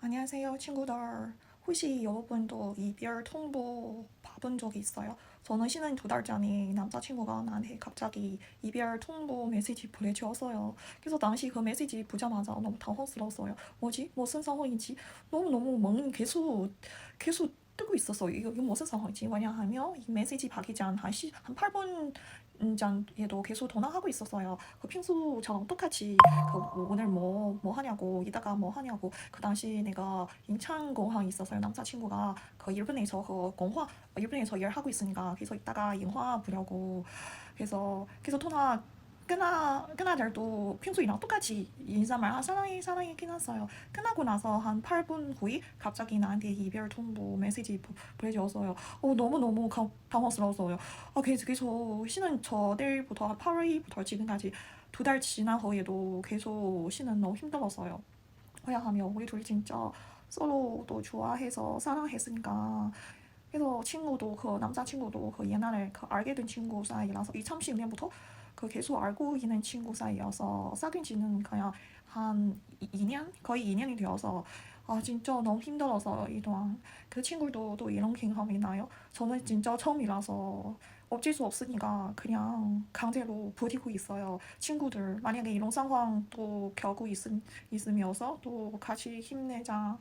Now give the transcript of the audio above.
안녕하세요, 친구들. 혹시 여러분도 이별 통보 받은 적이 있어요? 저는 쉬는 두달 전에 남자친구가 나한테 갑자기 이별 통보 메시지 보내주었어요. 그래서 당시 그 메시지 보자마자 너무 당황스러웠어요. 뭐지? 무슨 상황인지 너무너무 멍 계속 계속 뜨고 있었어요. 이거, 이거 무슨 상황이지? 왜냐하면 이 메시지 받기 전 한 시, 한 8분 전에도 계속 전화하고 있었어요. 그 평소처럼 똑같이 그 오늘 뭐, 뭐 하냐고, 이따가 뭐 하냐고. 그 당시 내가 인천 공항에 있었어요. 남자친구가 그 일본에서 그 공화, 일본에서 일하고 있으니까 그래서 이따가 영화 보려고. 그래서, 그래서 통화 끝나, 끝나들도 평소이랑 똑같이 인사말, 아, 사랑해, 사랑해 끝났어요. 끝나고 나서 한 8분 후에 갑자기 나한테 이별 통보 메시지 보- 보내줬어요. 어, 너무 너무 가- 당황스러웠어요. 아, 그래서, 그래서 쉬는 저 내일부터 한 8월부터 지금까지 두 달 지난 후에도 계속 쉬는 너무 힘들었어요. 왜냐하면 우리 둘이 진짜 서로도 좋아해서 사랑했으니까 그래서 친구도 그 남자친구도 그 옛날에 그 알게 된 친구 사이라서 2010년부터 그 계속 알고 있는 친구 사이여서 사귄 지는 그냥 한 2년? 거의 2년이 되어서 아 진짜 너무 힘들어서 이동안 그 친구도 또 이런 경험이 있나요? 저는 진짜 처음이라서 어쩔 수 없으니까 그냥 강제로 버티고 있어요. 친구들 만약에 이런 상황 또 겪고 있음, 있으면서 또 같이 힘내자